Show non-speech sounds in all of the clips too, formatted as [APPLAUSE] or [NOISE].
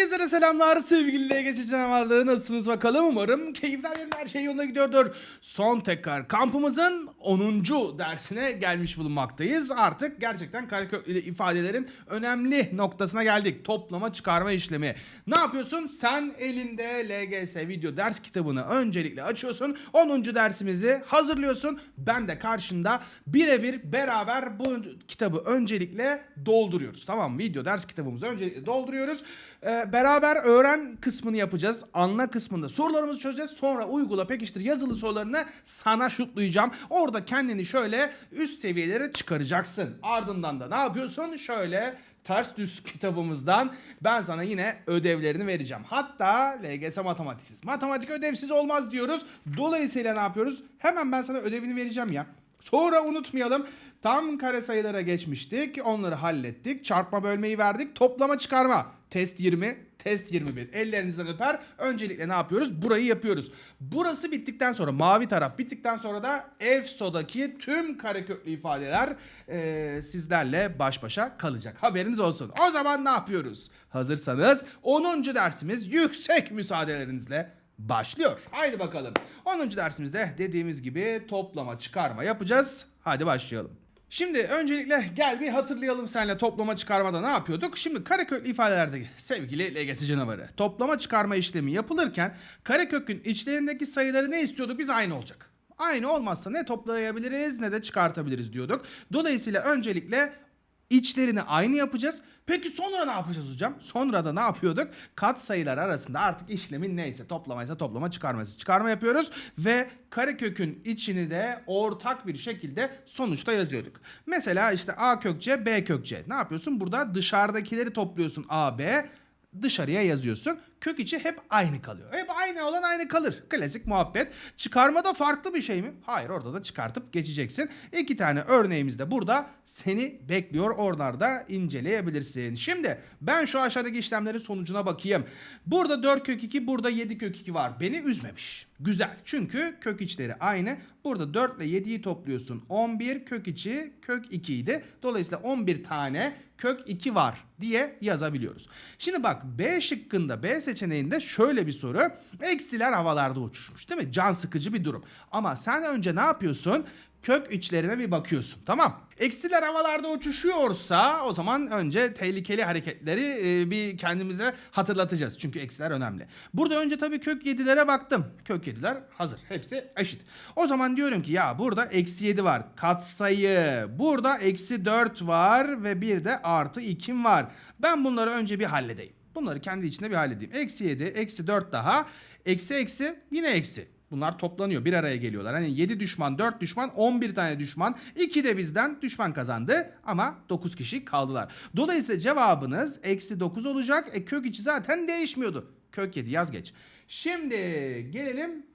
Herkese selamlar sevgili LGS canavarları nasılsınız bakalım umarım keyifler yerinde her şey yolunda gidiyordur. Son tekrar kampımızın 10. dersine gelmiş bulunmaktayız. Artık gerçekten kareköklü ifadelerin önemli noktasına geldik. Toplama çıkarma işlemi. Ne yapıyorsun? Sen elinde LGS video ders kitabını öncelikle açıyorsun. 10. dersimizi hazırlıyorsun. Ben de karşında birebir beraber bu kitabı öncelikle dolduruyoruz. Tamam? Video ders kitabımızı öncelikle dolduruyoruz. Ee, beraber öğren kısmını yapacağız. Anla kısmında sorularımızı çözeceğiz. Sonra uygula pekiştir yazılı sorularını sana şutlayacağım. Orada kendini şöyle üst seviyelere çıkaracaksın. Ardından da ne yapıyorsun? Şöyle ters düz kitabımızdan ben sana yine ödevlerini vereceğim. Hatta LGS matematiksiz. Matematik ödevsiz olmaz diyoruz. Dolayısıyla ne yapıyoruz? Hemen ben sana ödevini vereceğim ya. Sonra unutmayalım. Tam kare sayılara geçmiştik. Onları hallettik. Çarpma bölmeyi verdik. Toplama çıkarma. Test 20, test 21. Ellerinizden öper. Öncelikle ne yapıyoruz? Burayı yapıyoruz. Burası bittikten sonra mavi taraf bittikten sonra da EFSO'daki tüm kareköklü ifadeler eee, sizlerle baş başa kalacak. Haberiniz olsun. O zaman ne yapıyoruz? Hazırsanız 10. dersimiz yüksek müsaadelerinizle başlıyor. Haydi bakalım. 10. dersimizde dediğimiz gibi toplama çıkarma yapacağız. Hadi başlayalım. Şimdi öncelikle gel bir hatırlayalım seninle toplama çıkarmada ne yapıyorduk? Şimdi kareköklü ifadelerde sevgili LGS canavarı. Toplama çıkarma işlemi yapılırken karekökün içlerindeki sayıları ne istiyorduk? Biz aynı olacak. Aynı olmazsa ne toplayabiliriz ne de çıkartabiliriz diyorduk. Dolayısıyla öncelikle İçlerini aynı yapacağız. Peki sonra ne yapacağız hocam? Sonra da ne yapıyorduk? Kat sayılar arasında artık işlemin neyse toplamaysa toplama çıkarması çıkarma yapıyoruz ve karekökün içini de ortak bir şekilde sonuçta yazıyorduk. Mesela işte a kök c b kök c. Ne yapıyorsun? Burada dışarıdakileri topluyorsun a b dışarıya yazıyorsun. Kök içi hep aynı kalıyor. Hep aynı olan aynı kalır. Klasik muhabbet. Çıkarmada farklı bir şey mi? Hayır orada da çıkartıp geçeceksin. İki tane örneğimiz de burada seni bekliyor. Oralarda inceleyebilirsin. Şimdi ben şu aşağıdaki işlemlerin sonucuna bakayım. Burada 4 kök 2 burada 7 kök 2 var. Beni üzmemiş. Güzel. Çünkü kök içleri aynı. Burada 4 ile 7'yi topluyorsun. 11 kök içi kök 2 idi. Dolayısıyla 11 tane kök 2 var diye yazabiliyoruz. Şimdi bak B şıkkında B seçeneğinde şöyle bir soru. Eksiler havalarda uçuşmuş değil mi? Can sıkıcı bir durum. Ama sen önce ne yapıyorsun? Kök içlerine bir bakıyorsun tamam. Eksiler havalarda uçuşuyorsa o zaman önce tehlikeli hareketleri e, bir kendimize hatırlatacağız. Çünkü eksiler önemli. Burada önce tabii kök 7'lere baktım. Kök 7'ler hazır. Hepsi eşit. O zaman diyorum ki ya burada eksi 7 var. Katsayı. Burada eksi 4 var ve bir de artı 2 var. Ben bunları önce bir halledeyim. Bunları kendi içinde bir halledeyim. Eksi 7, eksi 4 daha. Eksi eksi yine eksi. Bunlar toplanıyor bir araya geliyorlar. Hani 7 düşman 4 düşman 11 tane düşman. 2 de bizden düşman kazandı ama 9 kişi kaldılar. Dolayısıyla cevabınız eksi 9 olacak. E kök içi zaten değişmiyordu. Kök 7 yaz geç. Şimdi gelelim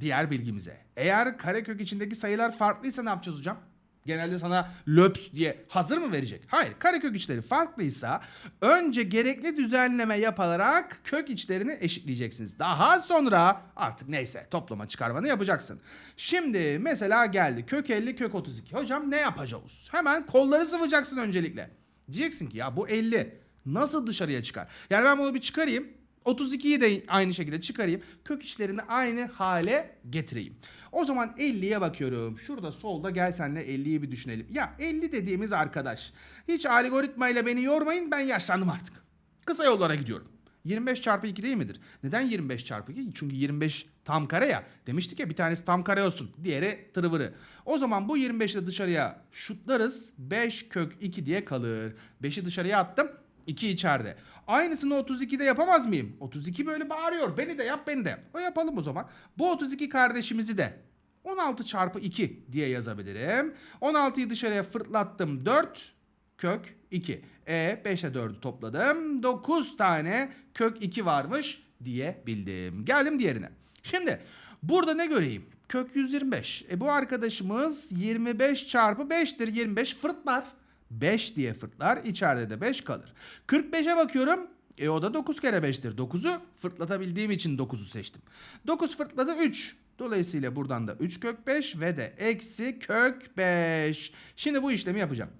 diğer bilgimize. Eğer karekök içindeki sayılar farklıysa ne yapacağız hocam? Genelde sana löps diye hazır mı verecek? Hayır. Karekök içleri farklıysa önce gerekli düzenleme yaparak kök içlerini eşitleyeceksiniz. Daha sonra artık neyse toplama çıkarmanı yapacaksın. Şimdi mesela geldi kök 50 kök 32. Hocam ne yapacağız? Hemen kolları sıvacaksın öncelikle. Diyeceksin ki ya bu 50 nasıl dışarıya çıkar? Yani ben bunu bir çıkarayım. 32'yi de aynı şekilde çıkarayım. Kök içlerini aynı hale getireyim. O zaman 50'ye bakıyorum. Şurada solda gel senle 50'yi bir düşünelim. Ya 50 dediğimiz arkadaş. Hiç algoritmayla beni yormayın ben yaşlandım artık. Kısa yollara gidiyorum. 25 çarpı 2 değil midir? Neden 25 çarpı 2? Çünkü 25 tam kare ya. Demiştik ya bir tanesi tam kare olsun. Diğeri tırıvırı. O zaman bu 25'i de dışarıya şutlarız. 5 kök 2 diye kalır. 5'i dışarıya attım. 2 içeride. Aynısını 32'de yapamaz mıyım? 32 böyle bağırıyor. Beni de yap beni de. O yapalım o zaman. Bu 32 kardeşimizi de 16 çarpı 2 diye yazabilirim. 16'yı dışarıya fırlattım. 4 kök 2. E 5'e 4'ü topladım. 9 tane kök 2 varmış diyebildim. Geldim diğerine. Şimdi burada ne göreyim? Kök 125. E bu arkadaşımız 25 çarpı 5'tir. 25 fırtlar. 5 diye fırtlar. İçeride de 5 kalır. 45'e bakıyorum. E o da 9 kere 5'tir. 9'u fırtlatabildiğim için 9'u seçtim. 9 fırtladı 3. Dolayısıyla buradan da 3 kök 5 ve de eksi kök 5. Şimdi bu işlemi yapacağım.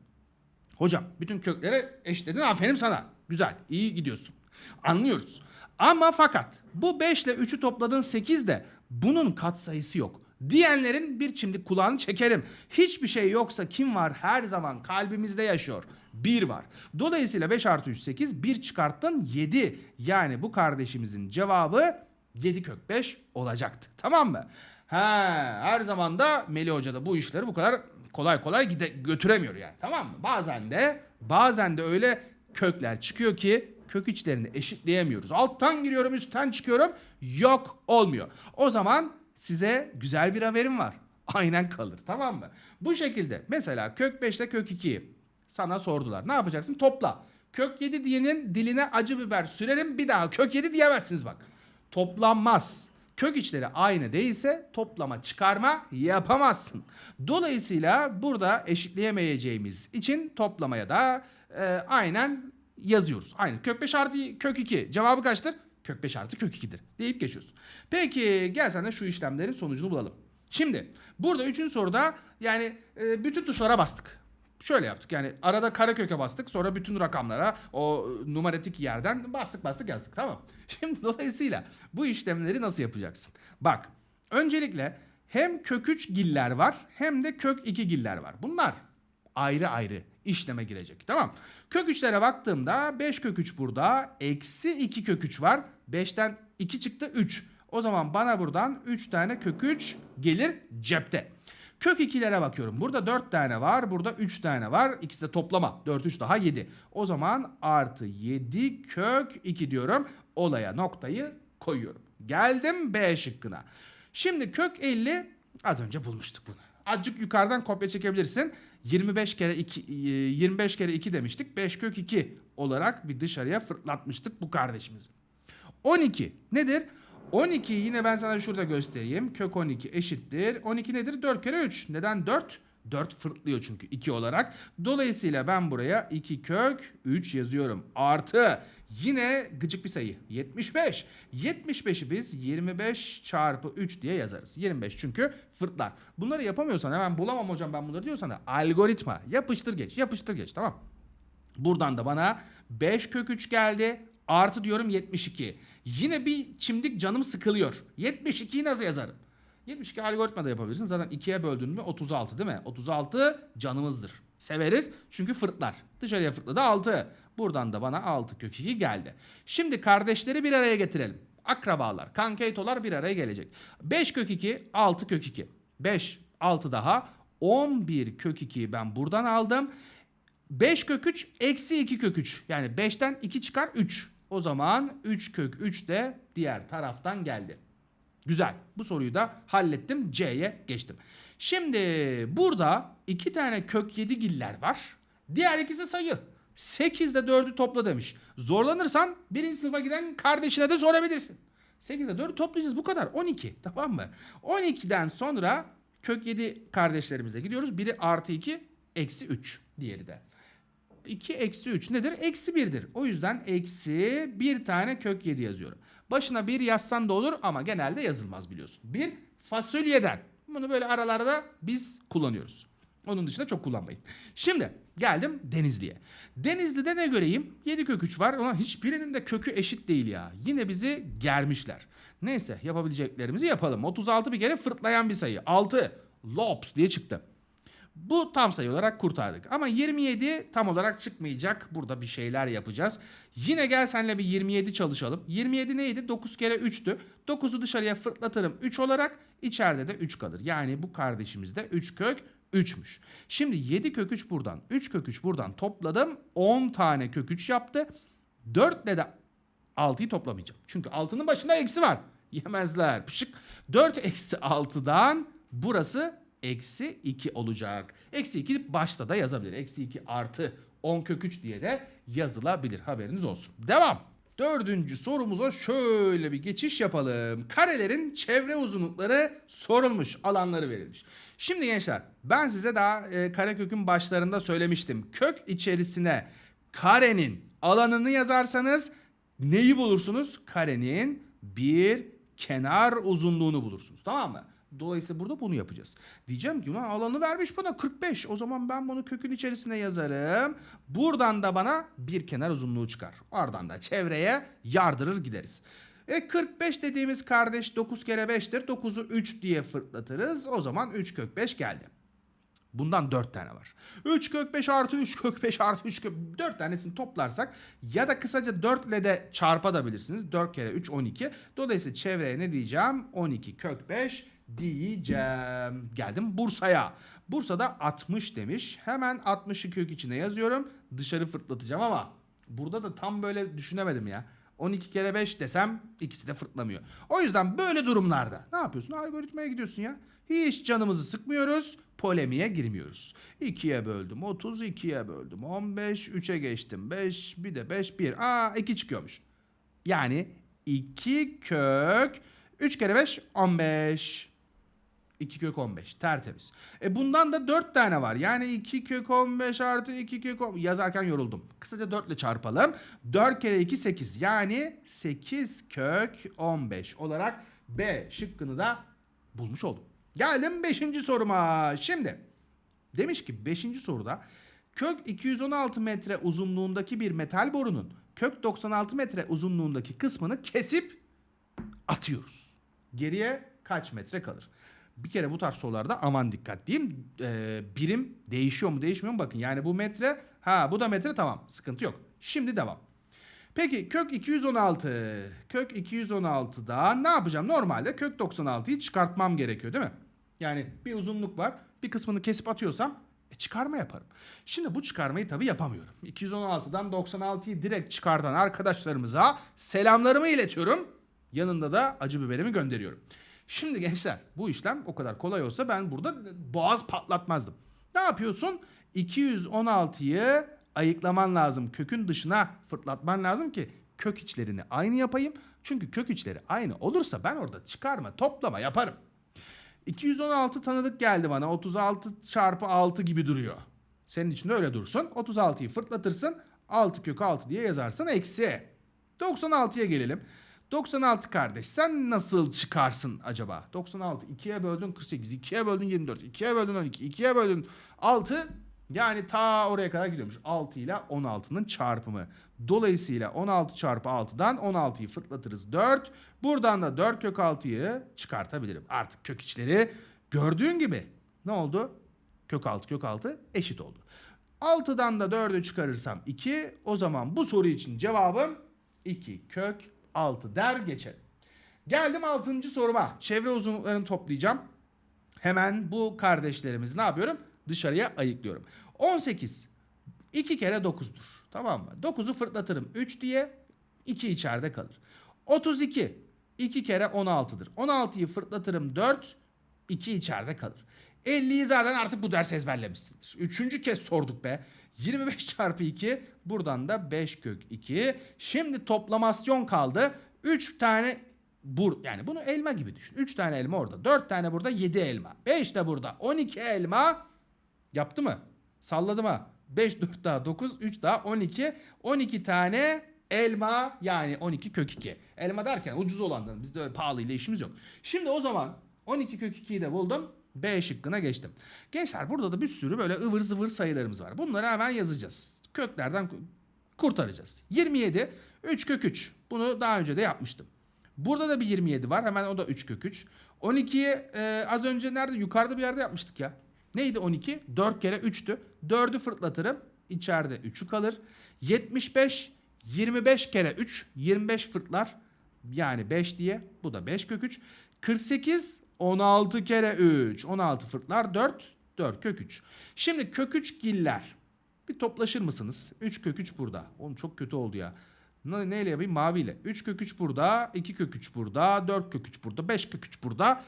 Hocam bütün kökleri eşitledin aferin sana. Güzel iyi gidiyorsun. Anlıyoruz. Ama fakat bu 5 ile 3'ü topladığın 8 de bunun katsayısı yok. Diyenlerin bir çimdik kulağını çekerim. Hiçbir şey yoksa kim var her zaman kalbimizde yaşıyor. 1 var. Dolayısıyla 5 artı 3 8 1 çıkarttın 7. Yani bu kardeşimizin cevabı 7 kök 5 olacaktı. Tamam mı? Ha, her zaman da Melih Hoca da bu işleri bu kadar kolay kolay gide götüremiyor yani. Tamam mı? Bazen de bazen de öyle kökler çıkıyor ki kök içlerini eşitleyemiyoruz. Alttan giriyorum, üstten çıkıyorum. Yok olmuyor. O zaman size güzel bir haberim var. [LAUGHS] Aynen kalır tamam mı? Bu şekilde mesela kök 5 ile kök 2'yi sana sordular. Ne yapacaksın? Topla. Kök 7 diyenin diline acı biber sürerim bir daha kök 7 diyemezsiniz bak. Toplanmaz. Kök içleri aynı değilse toplama çıkarma yapamazsın. Dolayısıyla burada eşitleyemeyeceğimiz için toplamaya da e, aynen yazıyoruz. Aynı kök 5 artı kök 2 cevabı kaçtır? Kök 5 artı kök 2'dir deyip geçiyorsun. Peki gel sen de şu işlemlerin sonucunu bulalım. Şimdi burada üçüncü soruda yani e, bütün tuşlara bastık. Şöyle yaptık yani arada kare köke bastık sonra bütün rakamlara o numaratik yerden bastık bastık yazdık tamam. [LAUGHS] Şimdi dolayısıyla bu işlemleri nasıl yapacaksın? Bak öncelikle hem kök 3 giller var hem de kök 2 giller var. Bunlar ayrı ayrı işleme girecek tamam. Kök 3'lere baktığımda 5 kök 3 burada eksi 2 kök 3 var. 5'ten 2 çıktı 3. O zaman bana buradan 3 tane kök 3 gelir cepte. Kök 2'lere bakıyorum. Burada 4 tane var. Burada 3 tane var. İkisi de toplama. 4 3 daha 7. O zaman artı 7 kök 2 diyorum. Olaya noktayı koyuyorum. Geldim B şıkkına. Şimdi kök 50 az önce bulmuştuk bunu. Azıcık yukarıdan kopya çekebilirsin. 25 kere 2 25 kere 2 demiştik. 5 kök 2 olarak bir dışarıya fırlatmıştık bu kardeşimizi. 12 nedir? 12 yine ben sana şurada göstereyim. Kök 12 eşittir. 12 nedir? 4 kere 3. Neden 4? 4 fırtlıyor çünkü 2 olarak. Dolayısıyla ben buraya 2 kök 3 yazıyorum. Artı yine gıcık bir sayı 75. 75'i biz 25 çarpı 3 diye yazarız. 25 çünkü fırtlar. Bunları yapamıyorsan hemen bulamam hocam ben bunları diyorsan da algoritma yapıştır geç yapıştır geç tamam. Buradan da bana 5 kök 3 geldi. Artı diyorum 72. Yine bir çimdik canım sıkılıyor. 72'yi nasıl yazarım? 72 algoritma da yapabilirsin. Zaten 2'ye böldün mü 36 değil mi? 36 canımızdır. Severiz çünkü fırtlar. Dışarıya fırtladı 6. Buradan da bana 6 kök 2 geldi. Şimdi kardeşleri bir araya getirelim. Akrabalar, kankeytolar bir araya gelecek. 5 kök 2, 6 kök 2. 5, 6 daha. 11 kök 2'yi ben buradan aldım. 5 kök 3 eksi 2 kök 3. Yani 5'ten 2 çıkar 3. O zaman 3 kök 3 de diğer taraftan geldi. Güzel. Bu soruyu da hallettim. C'ye geçtim. Şimdi burada iki tane kök 7 giller var. Diğer ikisi sayı. 8 ile 4'ü topla demiş. Zorlanırsan birinci sınıfa giden kardeşine de sorabilirsin. 8 ile 4'ü toplayacağız bu kadar. 12 [LAUGHS] tamam mı? 12'den sonra kök 7 kardeşlerimize gidiyoruz. Biri artı 2 eksi 3 diğeri de. 2 eksi 3 nedir? Eksi 1'dir. O yüzden eksi bir tane kök 7 yazıyorum. Başına 1 yazsan da olur ama genelde yazılmaz biliyorsun. Bir fasulyeden. Bunu böyle aralarda biz kullanıyoruz. Onun dışında çok kullanmayın. Şimdi geldim Denizli'ye. Denizli'de ne göreyim? 7 kök 3 var ama hiçbirinin de kökü eşit değil ya. Yine bizi germişler. Neyse yapabileceklerimizi yapalım. 36 bir kere fırtlayan bir sayı. 6 lops diye çıktı. Bu tam sayı olarak kurtardık. Ama 27 tam olarak çıkmayacak. Burada bir şeyler yapacağız. Yine gel senle bir 27 çalışalım. 27 neydi? 9 kere 3'tü. 9'u dışarıya fırlatırım 3 olarak. içeride de 3 kalır. Yani bu kardeşimiz de 3 kök 3'müş. Şimdi 7 kök 3 buradan 3 kök 3 buradan topladım. 10 tane kök 3 yaptı. 4 ile de 6'yı toplamayacağım. Çünkü 6'nın başında eksi var. Yemezler. Pışık. 4 eksi 6'dan burası eksi 2 olacak. Eksi 2 başta da yazabilir. Eksi 2 artı 10 kök 3 diye de yazılabilir. Haberiniz olsun. Devam. Dördüncü sorumuza şöyle bir geçiş yapalım. Karelerin çevre uzunlukları sorulmuş, alanları verilmiş. Şimdi gençler ben size daha e, karekökün başlarında söylemiştim. Kök içerisine karenin alanını yazarsanız neyi bulursunuz? Karenin bir kenar uzunluğunu bulursunuz. Tamam mı? Dolayısıyla burada bunu yapacağız. Diyeceğim ki ulan alanı vermiş bana 45. O zaman ben bunu kökün içerisine yazarım. Buradan da bana bir kenar uzunluğu çıkar. Oradan da çevreye yardırır gideriz. E 45 dediğimiz kardeş 9 kere 5'tir. 9'u 3 diye fırlatırız. O zaman 3 kök 5 geldi. Bundan 4 tane var. 3 kök 5 artı 3 kök 5 artı 3 kök 4 tanesini toplarsak ya da kısaca 4 ile de çarpabilirsiniz. 4 kere 3 12. Dolayısıyla çevreye ne diyeceğim? 12 kök 5 diyeceğim. Geldim Bursa'ya. Bursa'da 60 demiş. Hemen 60'ı kök içine yazıyorum. Dışarı fırlatacağım ama burada da tam böyle düşünemedim ya. 12 kere 5 desem ikisi de fırtlamıyor. O yüzden böyle durumlarda ne yapıyorsun? Algoritmaya gidiyorsun ya. Hiç canımızı sıkmıyoruz. Polemiğe girmiyoruz. 2'ye böldüm 30, 2'ye böldüm 15, 3'e geçtim 5, bir de 5, 1. Aa 2 çıkıyormuş. Yani 2 kök 3 kere 5 15. 2 kök 15 tertemiz. E bundan da 4 tane var. Yani 2 kök 15 artı 2 kök 15. Yazarken yoruldum. Kısaca 4 ile çarpalım. 4 kere 2 8. Yani 8 kök 15 olarak B şıkkını da bulmuş oldum. Geldim 5. soruma. Şimdi demiş ki 5. soruda kök 216 metre uzunluğundaki bir metal borunun kök 96 metre uzunluğundaki kısmını kesip atıyoruz. Geriye kaç metre kalır? Bir kere bu tarz sorularda aman dikkat diyeyim. Ee, birim değişiyor mu değişmiyor mu bakın. Yani bu metre ha bu da metre tamam sıkıntı yok. Şimdi devam. Peki kök 216. Kök 216'da ne yapacağım? Normalde kök 96'yı çıkartmam gerekiyor değil mi? Yani bir uzunluk var. Bir kısmını kesip atıyorsam e, çıkarma yaparım. Şimdi bu çıkarmayı tabii yapamıyorum. 216'dan 96'yı direkt çıkartan arkadaşlarımıza selamlarımı iletiyorum. Yanında da acı biberimi gönderiyorum. Şimdi gençler bu işlem o kadar kolay olsa ben burada boğaz patlatmazdım. Ne yapıyorsun? 216'yı ayıklaman lazım. Kökün dışına fırlatman lazım ki kök içlerini aynı yapayım. Çünkü kök içleri aynı olursa ben orada çıkarma, toplama yaparım. 216 tanıdık geldi bana. 36 çarpı 6 gibi duruyor. Senin için de öyle dursun. 36'yı fırlatırsın. 6 kök 6 diye yazarsın. Eksi. 96'ya gelelim. 96 kardeş sen nasıl çıkarsın acaba? 96 2'ye böldün 48, 2'ye böldün 24, 2'ye böldün 12, 2'ye böldün 6. Yani ta oraya kadar gidiyormuş. 6 ile 16'nın çarpımı. Dolayısıyla 16 çarpı 6'dan 16'yı fırlatırız 4. Buradan da 4 kök 6'yı çıkartabilirim. Artık kök içleri gördüğün gibi ne oldu? Kök 6 kök 6 eşit oldu. 6'dan da 4'ü çıkarırsam 2. O zaman bu soru için cevabım 2 kök 6 der geçelim. Geldim 6. soruma. Çevre uzunluklarını toplayacağım. Hemen bu kardeşlerimizi ne yapıyorum? Dışarıya ayıklıyorum. 18 2 kere 9'dur. Tamam mı? 9'u fırlatırım 3 diye 2 içeride kalır. 32 2 kere 16'dır. 16'yı fırlatırım 4 2 içeride kalır. 50'yi zaten artık bu ders ezberlemişsindir. Üçüncü kez sorduk be. 25 [LAUGHS] çarpı 2 buradan da 5 kök 2. Şimdi toplamasyon kaldı. 3 tane bur yani bunu elma gibi düşün. 3 tane elma orada. 4 tane burada 7 elma. 5 de burada. 12 elma yaptı mı? Salladım ha. 5 4 daha 9 3 daha 12. 12 tane elma yani 12 kök 2. Elma derken ucuz olandan bizde pahalı ile işimiz yok. Şimdi o zaman 12 kök 2'yi de buldum. B şıkkına geçtim. Gençler burada da bir sürü böyle ıvır zıvır sayılarımız var. Bunları hemen yazacağız. Köklerden ku- kurtaracağız. 27 3 kök 3. Bunu daha önce de yapmıştım. Burada da bir 27 var. Hemen o da 3 kök 3. 12'yi e, az önce nerede? Yukarıda bir yerde yapmıştık ya. Neydi 12? 4 kere 3'tü. 4'ü fırlatırım. İçeride 3'ü kalır. 75 25 kere 3 25 fırtlar. Yani 5 diye. Bu da 5 kök 3. 48 16 kere 3. 16 fırtlar 4. 4 kök 3. Şimdi kök 3 giller. Bir toplaşır mısınız? 3 kök 3 burada. Oğlum çok kötü oldu ya. Ne, neyle yapayım? Maviyle. 3 kök 3 burada. 2 kök 3 burada. 4 kök 3 burada. 5 kök 3 burada.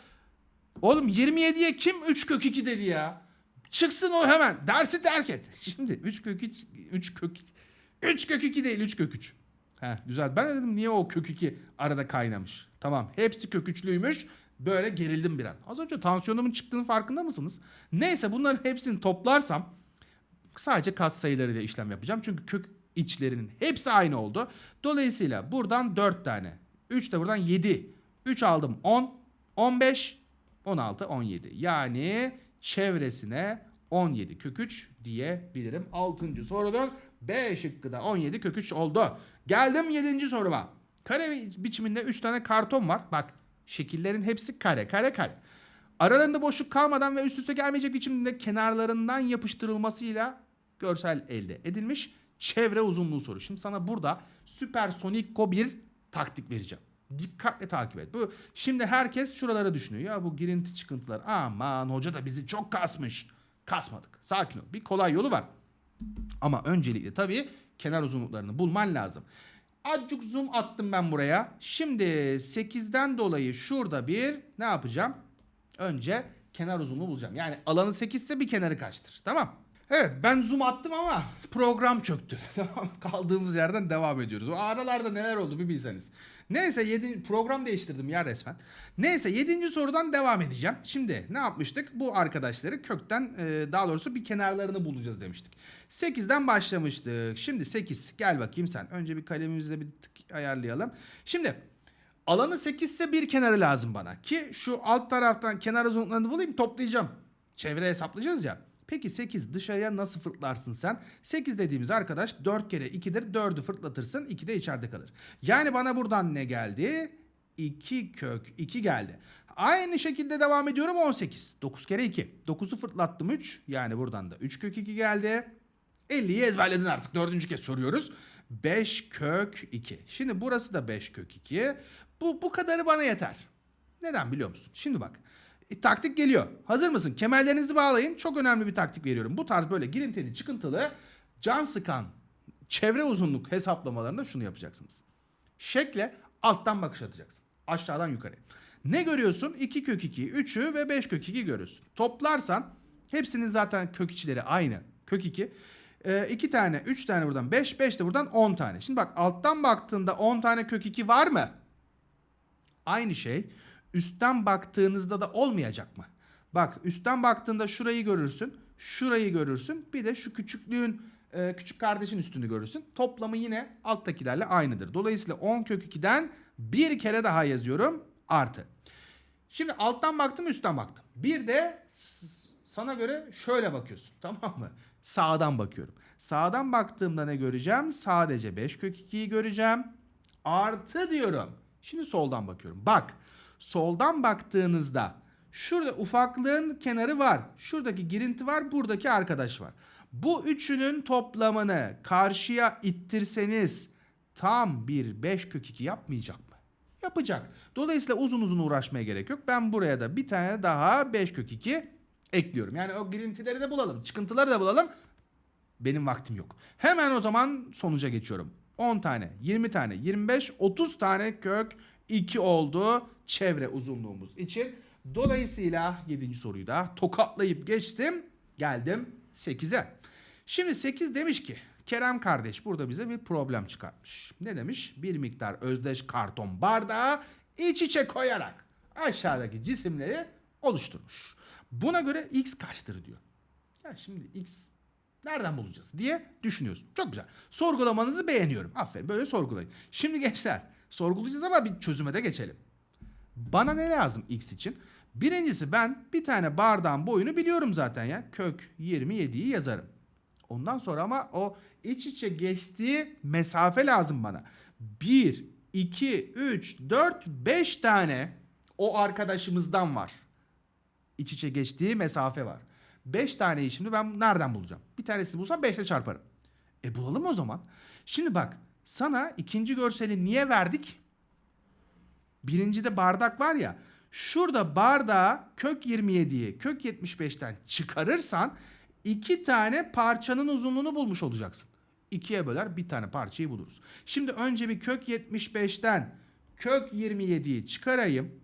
Oğlum 27'ye kim 3 kök 2 dedi ya? Çıksın o hemen. Dersi terk et. [LAUGHS] Şimdi 3 kök 3 3 kök 3 kök 2 değil 3 kök 3. Heh, güzel. Ben de dedim niye o kök 2 arada kaynamış? Tamam. Hepsi kök 3'lüymüş. Böyle gerildim bir an. Az önce tansiyonumun çıktığını farkında mısınız? Neyse bunların hepsini toplarsam sadece katsayılarıyla işlem yapacağım. Çünkü kök içlerinin hepsi aynı oldu. Dolayısıyla buradan 4 tane. 3 de buradan 7. 3 aldım 10. 15. 16, 17. Yani çevresine 17 kök 3 diyebilirim. 6. sorunun B şıkkı da 17 kök 3 oldu. Geldim 7. soruma. Kare bi- biçiminde 3 tane karton var. Bak şekillerin hepsi kare kare kare. Aralarında boşluk kalmadan ve üst üste gelmeyecek biçimde kenarlarından yapıştırılmasıyla görsel elde edilmiş çevre uzunluğu soru. Şimdi sana burada süpersoniko bir taktik vereceğim. Dikkatle takip et. Bu şimdi herkes şuralara düşünüyor. Ya bu girinti çıkıntılar. Aman hoca da bizi çok kasmış. Kasmadık. Sakin ol. Bir kolay yolu var. Ama öncelikle tabii kenar uzunluklarını bulman lazım. Azıcık zoom attım ben buraya. Şimdi 8'den dolayı şurada bir ne yapacağım? Önce kenar uzunluğu bulacağım. Yani alanı 8 ise bir kenarı kaçtır. Tamam. Evet ben zoom attım ama program çöktü. [LAUGHS] Kaldığımız yerden devam ediyoruz. O aralarda neler oldu bir bilseniz. Neyse 7. program değiştirdim ya resmen. Neyse 7. sorudan devam edeceğim. Şimdi ne yapmıştık? Bu arkadaşları kökten e, daha doğrusu bir kenarlarını bulacağız demiştik. 8'den başlamıştık. Şimdi 8 gel bakayım sen. Önce bir kalemimizle bir tık ayarlayalım. Şimdi alanı 8 ise bir kenarı lazım bana. Ki şu alt taraftan kenar uzunluklarını bulayım toplayacağım. Çevre hesaplayacağız ya. Peki 8 dışarıya nasıl fırtlarsın sen? 8 dediğimiz arkadaş 4 kere 2'dir. 4'ü fırtlatırsın 2 de içeride kalır. Yani bana buradan ne geldi? 2 kök 2 geldi. Aynı şekilde devam ediyorum 18. 9 kere 2. 9'u fırtlattım 3. Yani buradan da 3 kök 2 geldi. 50'yi ezberledin artık. Dördüncü kez soruyoruz. 5 kök 2. Şimdi burası da 5 kök 2. Bu, bu kadarı bana yeter. Neden biliyor musun? Şimdi bak. E, taktik geliyor. Hazır mısın? Kemerlerinizi bağlayın. Çok önemli bir taktik veriyorum. Bu tarz böyle girintili çıkıntılı can sıkan çevre uzunluk hesaplamalarında şunu yapacaksınız. Şekle alttan bakış atacaksın. Aşağıdan yukarı. Ne görüyorsun? 2 kök 2, 3'ü ve 5 kök 2 görüyorsun. Toplarsan hepsinin zaten kök içleri aynı. Kök 2. 2 tane, 3 tane buradan 5, 5 de buradan 10 tane. Şimdi bak alttan baktığında 10 tane kök 2 var mı? Aynı şey üstten baktığınızda da olmayacak mı? Bak üstten baktığında şurayı görürsün, şurayı görürsün. Bir de şu küçüklüğün e, küçük kardeşin üstünü görürsün. Toplamı yine alttakilerle aynıdır. Dolayısıyla 10 kök 2'den bir kere daha yazıyorum artı. Şimdi alttan baktım üstten baktım. Bir de sana göre şöyle bakıyorsun [LAUGHS] tamam mı? Sağdan bakıyorum. Sağdan baktığımda ne göreceğim? Sadece 5 kök 2'yi göreceğim. Artı diyorum. Şimdi soldan bakıyorum. Bak soldan baktığınızda şurada ufaklığın kenarı var. Şuradaki girinti var. Buradaki arkadaş var. Bu üçünün toplamını karşıya ittirseniz tam bir 5 kök 2 yapmayacak mı? Yapacak. Dolayısıyla uzun uzun uğraşmaya gerek yok. Ben buraya da bir tane daha 5 kök 2 ekliyorum. Yani o girintileri de bulalım. Çıkıntıları da bulalım. Benim vaktim yok. Hemen o zaman sonuca geçiyorum. 10 tane, 20 tane, 25, 30 tane kök 2 oldu çevre uzunluğumuz için. Dolayısıyla 7. soruyu da tokatlayıp geçtim. Geldim 8'e. Şimdi 8 demiş ki Kerem kardeş burada bize bir problem çıkartmış. Ne demiş? Bir miktar özdeş karton bardağı iç içe koyarak aşağıdaki cisimleri oluşturmuş. Buna göre x kaçtır diyor. Ya şimdi x nereden bulacağız diye düşünüyorsun. Çok güzel. Sorgulamanızı beğeniyorum. Aferin böyle sorgulayın. Şimdi gençler sorgulayacağız ama bir çözüme de geçelim. Bana ne lazım x için? Birincisi ben bir tane bardağın boyunu biliyorum zaten ya. Kök 27'yi yazarım. Ondan sonra ama o iç içe geçtiği mesafe lazım bana. 1, 2, 3, 4, 5 tane o arkadaşımızdan var. İç içe geçtiği mesafe var. 5 taneyi şimdi ben nereden bulacağım? Bir tanesini bulsam 5 ile çarparım. E bulalım o zaman. Şimdi bak sana ikinci görseli niye verdik? Birincide bardak var ya. Şurada bardağı kök 27'yi kök 75'ten çıkarırsan iki tane parçanın uzunluğunu bulmuş olacaksın. İkiye böler bir tane parçayı buluruz. Şimdi önce bir kök 75'ten kök 27'yi çıkarayım.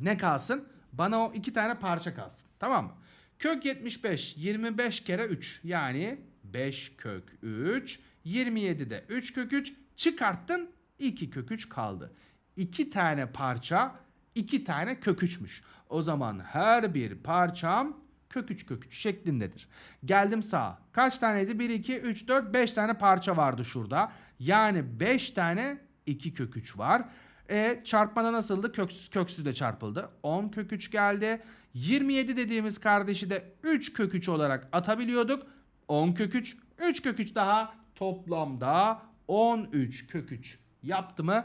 Ne kalsın? Bana o iki tane parça kalsın. Tamam mı? Kök 75 25 kere 3 yani 5 kök 3 27'de 3 kök 3 çıkarttın 2 kök 3 kaldı. 2 tane parça 2 tane kök 3'müş. O zaman her bir parçam kök 3 kök 3 şeklindedir. Geldim sağa. Kaç taneydi? 1 2 3 4 5 tane parça vardı şurada. Yani 5 tane 2 kök 3 var. E çarpmada nasıldı? Köksüz köksüzle çarpıldı. 10 kök 3 geldi. 27 dediğimiz kardeşi de 3 kök 3 olarak atabiliyorduk. 10 kök 3, 3 kök 3 daha toplamda 13 kök 3 yaptı mı?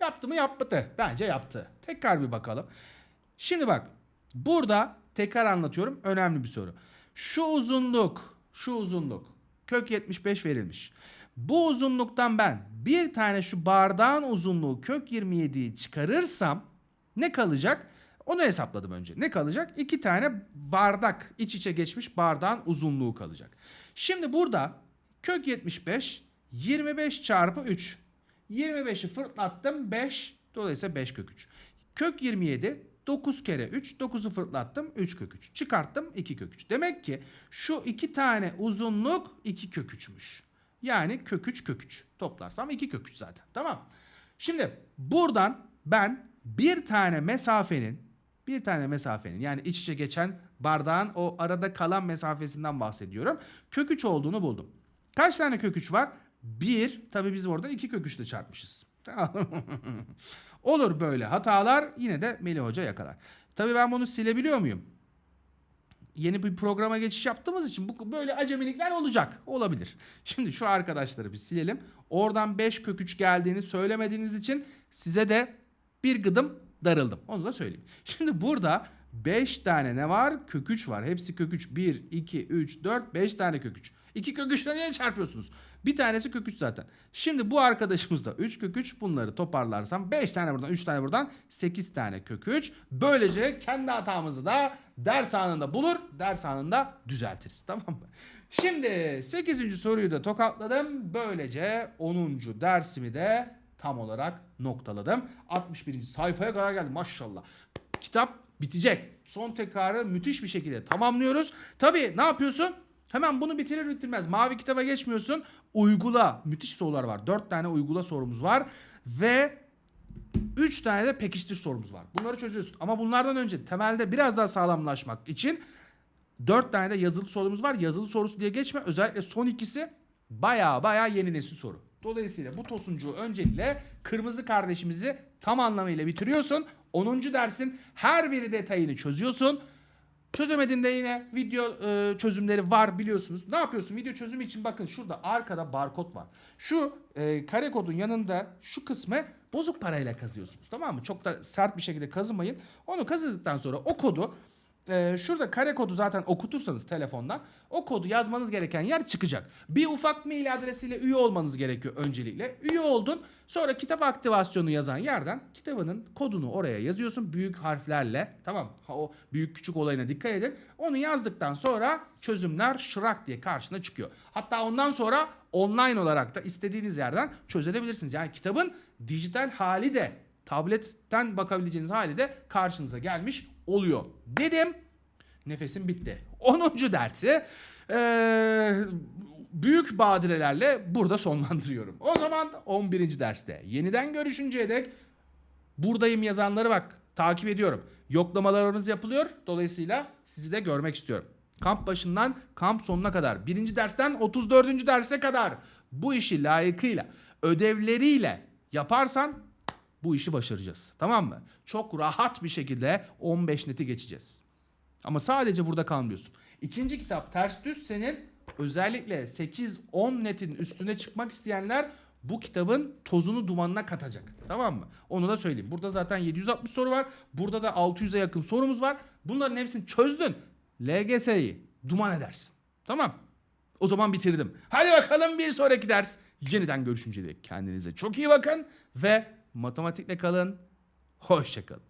Yaptı mı yapmadı. Bence yaptı. Tekrar bir bakalım. Şimdi bak burada tekrar anlatıyorum önemli bir soru. Şu uzunluk, şu uzunluk kök 75 verilmiş. Bu uzunluktan ben bir tane şu bardağın uzunluğu kök 27'yi çıkarırsam ne kalacak? Onu hesapladım önce. Ne kalacak? İki tane bardak iç içe geçmiş bardağın uzunluğu kalacak. Şimdi burada kök 75 25 çarpı 3. 25'i fırlattım 5. Dolayısıyla 5 kök 3. Kök 27 9 kere 3. 9'u fırlattım 3 kök 3. Çıkarttım 2 kök 3. Demek ki şu iki tane uzunluk 2 kök 3'müş. Yani kök 3 kök 3. Toplarsam 2 kök 3 zaten. Tamam. Şimdi buradan ben bir tane mesafenin bir tane mesafenin yani iç içe geçen bardağın o arada kalan mesafesinden bahsediyorum. Kök 3 olduğunu buldum. Kaç tane kök 3 var? 1. Tabii biz orada 2 kök 3 ile çarpmışız. [LAUGHS] Olur böyle hatalar yine de Melih Hoca yakalar. Tabii ben bunu silebiliyor muyum? Yeni bir programa geçiş yaptığımız için bu böyle acemilikler olacak. Olabilir. Şimdi şu arkadaşları bir silelim. Oradan 5 kök 3 geldiğini söylemediğiniz için size de bir gıdım darıldım. Onu da söyleyeyim. Şimdi burada 5 tane ne var? Kök 3 var. Hepsi kök 3. 1, 2, 3, 4, 5 tane kök 3. 2 kök 3'le niye çarpıyorsunuz? Bir tanesi kök 3 zaten. Şimdi bu arkadaşımız da 3 kök 3. Bunları toparlarsam 5 tane buradan 3 tane buradan 8 tane kök 3. Böylece kendi hatamızı da ders anında bulur. Ders anında düzeltiriz. Tamam mı? Şimdi 8. soruyu da tokatladım. Böylece 10. dersimi de tam olarak noktaladım. 61. sayfaya kadar geldim maşallah. Kitap bitecek. Son tekrarı müthiş bir şekilde tamamlıyoruz. Tabii ne yapıyorsun? Hemen bunu bitirir bitirmez mavi kitaba geçmiyorsun. Uygula. Müthiş sorular var. 4 tane uygula sorumuz var. Ve 3 tane de pekiştir sorumuz var. Bunları çözüyorsun. Ama bunlardan önce temelde biraz daha sağlamlaşmak için 4 tane de yazılı sorumuz var. Yazılı sorusu diye geçme. Özellikle son ikisi baya baya yeni nesil soru. Dolayısıyla bu tosuncuğu öncelikle kırmızı kardeşimizi tam anlamıyla bitiriyorsun. 10. dersin her bir detayını çözüyorsun. Çözemediğinde yine video e, çözümleri var biliyorsunuz. Ne yapıyorsun? Video çözümü için bakın şurada arkada barkod var. Şu e, kare kodun yanında şu kısmı bozuk parayla kazıyorsunuz. Tamam mı? Çok da sert bir şekilde kazımayın. Onu kazıdıktan sonra o kodu e, şurada kare kodu zaten okutursanız telefondan o kodu yazmanız gereken yer çıkacak. Bir ufak mail adresiyle üye olmanız gerekiyor öncelikle. Üye oldun. Sonra kitap aktivasyonu yazan yerden kitabının kodunu oraya yazıyorsun büyük harflerle. Tamam ha, o büyük küçük olayına dikkat edin. Onu yazdıktan sonra çözümler şırak diye karşına çıkıyor. Hatta ondan sonra online olarak da istediğiniz yerden çözebilirsiniz. Yani kitabın dijital hali de tabletten bakabileceğiniz hali de karşınıza gelmiş oluyor. Dedim. Nefesim bitti. 10. dersi eee, büyük badirelerle burada sonlandırıyorum. O zaman 11. derste yeniden görüşünceye dek buradayım yazanları bak takip ediyorum. Yoklamalarınız yapılıyor. Dolayısıyla sizi de görmek istiyorum. Kamp başından kamp sonuna kadar. Birinci dersten 34. derse kadar bu işi layıkıyla, ödevleriyle yaparsan bu işi başaracağız. Tamam mı? Çok rahat bir şekilde 15 neti geçeceğiz. Ama sadece burada kalmıyorsun. İkinci kitap Ters Düz senin özellikle 8-10 netin üstüne çıkmak isteyenler bu kitabın tozunu dumanına katacak. Tamam mı? Onu da söyleyeyim. Burada zaten 760 soru var. Burada da 600'e yakın sorumuz var. Bunların hepsini çözdün. LGS'yi duman edersin. Tamam. O zaman bitirdim. Hadi bakalım bir sonraki ders. Yeniden görüşünceye dek kendinize çok iyi bakın ve matematikle kalın. Hoşçakalın.